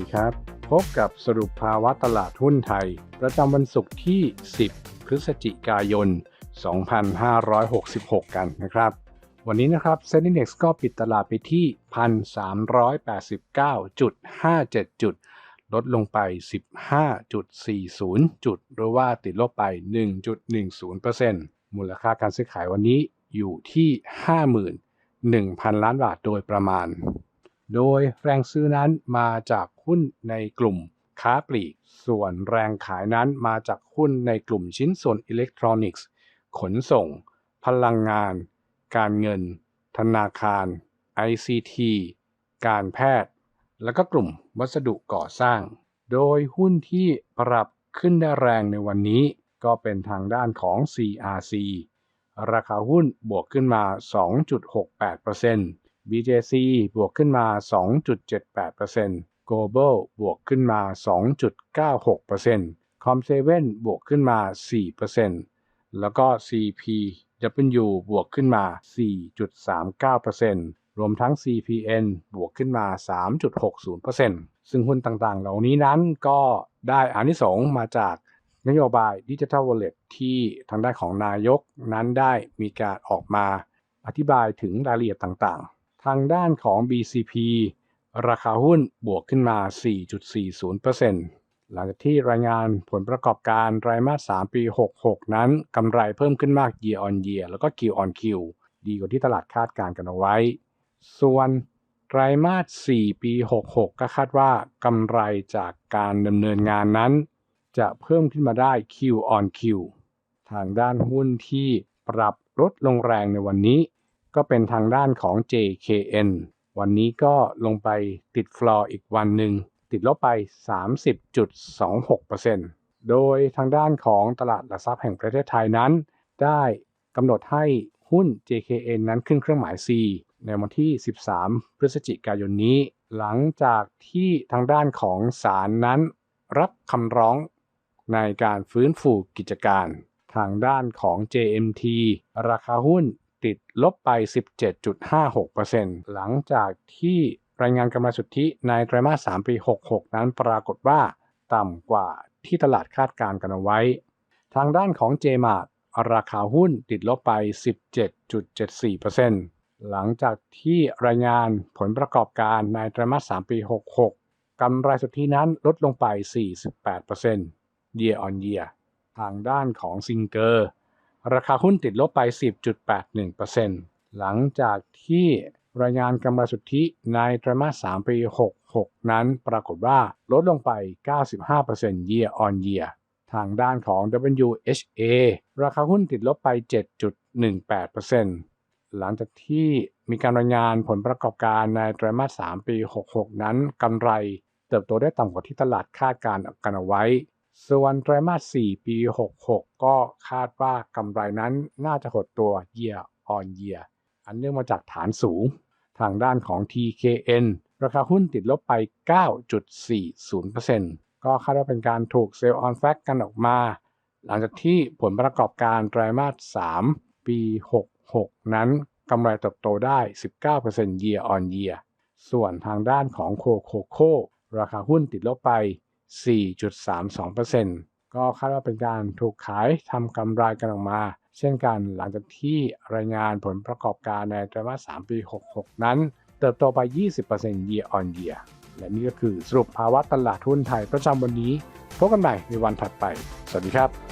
ดีครับ พบกับสรุปภาวะตลาดหุ้นไทย ประจำวันศุกร์ที่ 10 พฤศจิกายน 2566 กันนะครับ วันนี้นะครับเซ็นดี x ก็ปิดตลาดไปที่ 1,389.57 จุด ลดลงไป 15.40 จุด หรือว่าติดลบไป 1.10%มูลค่าการซื้อขายวันนี้อยู่ที่ 51,000 ล้านบาทโดยประมาณโดยแรงซื้อนั้นมาจาก หุ้นในกลุ่มค้าปลีก ส่วนแรงขายนั้นมาจากหุ้นในกลุ่มชิ้นส่วนอิเล็กทรอนิกส์ ขนส่ง พลังงาน การเงิน ธนาคาร ICT การแพทย์ และก็กลุ่มวัสดุก่อสร้าง โดยหุ้นที่ปรับขึ้นได้แรงในวันนี้ ก็เป็นทางด้านของ CRC ราคาหุ้นบวกขึ้นมา 2.68% BJC บวกขึ้นมา 2.78% Global บวกขึ้นมา 2.96% Com7 บวกขึ้นมา 4%แล้วก็ CPW บวกขึ้นมา 4.39%รวมทั้ง CPN บวกขึ้นมา 3.60%ซึ่งหุ้นต่างๆ เหล่านี้นั้นก็ได้อานิสงส์มาจากนโยบายดิจิทัลวอลเล็ตที่ทางด้านของนายกนั้นได้มีการออกมาอธิบายถึงรายละเอียดต่างๆ ทางด้านของ BCP ราคาหุ้นบวกขึ้นมา 4.40%หลังจากที่รายงานผลประกอบการไตรมาส 3 ปี 66 นั้นกำไรเพิ่มขึ้นมาก year on year แล้วก็ Q on Q ดีกว่าที่ตลาดคาดการณ์กันเอาไว้ ส่วนไตรมาส 4 ปี 66 ก็คาดว่ากำไรจากการดำเนินงานนั้น จะเพิ่มขึ้นมาได้ Q on Q ทางด้านหุ้นที่ปรับลดลงแรงในวันนี้ ก็เป็นทางด้านของ JKN วันนี้ก็ลงไปติดฟลอร์อีกวันหนึ่ง ติดลบไป 30.26%โดยทางด้านของตลาดหลักทรัพย์แห่งประเทศไทยนั้น ได้กำหนดให้หุ้น JKN นั้นขึ้นเครื่องหมาย C ในวันที่ 13 พฤศจิกายนนี้ หลังจากที่ทางด้านของศาลนั้น รับคำร้องในการฟื้นฟูกิจการ ทางด้านของ JMT ราคาหุ้น ติดลบไป 17.56%หลังจากที่รายงานกำไรสุทธิในไตรมาส 3 ปี 66 นั้นปรากฏว่าต่ำกว่าที่ตลาดคาดการณ์กันเอาไว้ ทางด้านของ JMart ราคาหุ้นติดลบไป 17.74%หลังจากที่รายงานผลประกอบการในไตรมาส 3 ปี 66กำไรสุทธินั้นลดลงไป 48% year on year ทางด้านของซิงเกอร์ ราคาหุ้นติดลบไป 10.81%หลังจากที่รายงานกำไรสุทธิในไตรมาส 3 ปี 66 นั้นปรากฏว่าลดลงไป 95% year on year ทางด้านของ WHA ราคาหุ้นติดลบไป 7.18%หลังจากที่มีการรายงานผลประกอบการในไตรมาส 3 ปี 66 นั้นกำไรเติบโตได้ต่ำกว่าที่ตลาดคาดการณ์กันเอาไว้ ส่วนไตรมาส 4 ปี 66 ก็คาดว่ากำไรนั้นน่าจะหดตัว year on year อันเนื่องมาจากฐานสูง ทางด้านของ TKN ราคาหุ้นติดลบไป 9.40%ก็คาดว่าเป็นการถูกเซลล์ออนแฟกกันออกมา หลังจากที่ผลประกอบการไตรมาส 3 ปี 66 นั้นกำไรเติบโตได้ 19% year on year ส่วนทางด้านของโคโคโคราคาหุ้นติดลบไป 4.32%ก็คาดว่าเป็นการถูกขายทำกำไรกันออกมา เช่นกันหลังจากที่รายงานผลประกอบการในไตรมาส 3 ปี 66 นั้น เติบโตไป 20% year on year และนี่ก็คือสรุปภาวะตลาดหุ้นไทยประจำวันนี้พบกันใหม่ในวันถัดไป สวัสดีครับ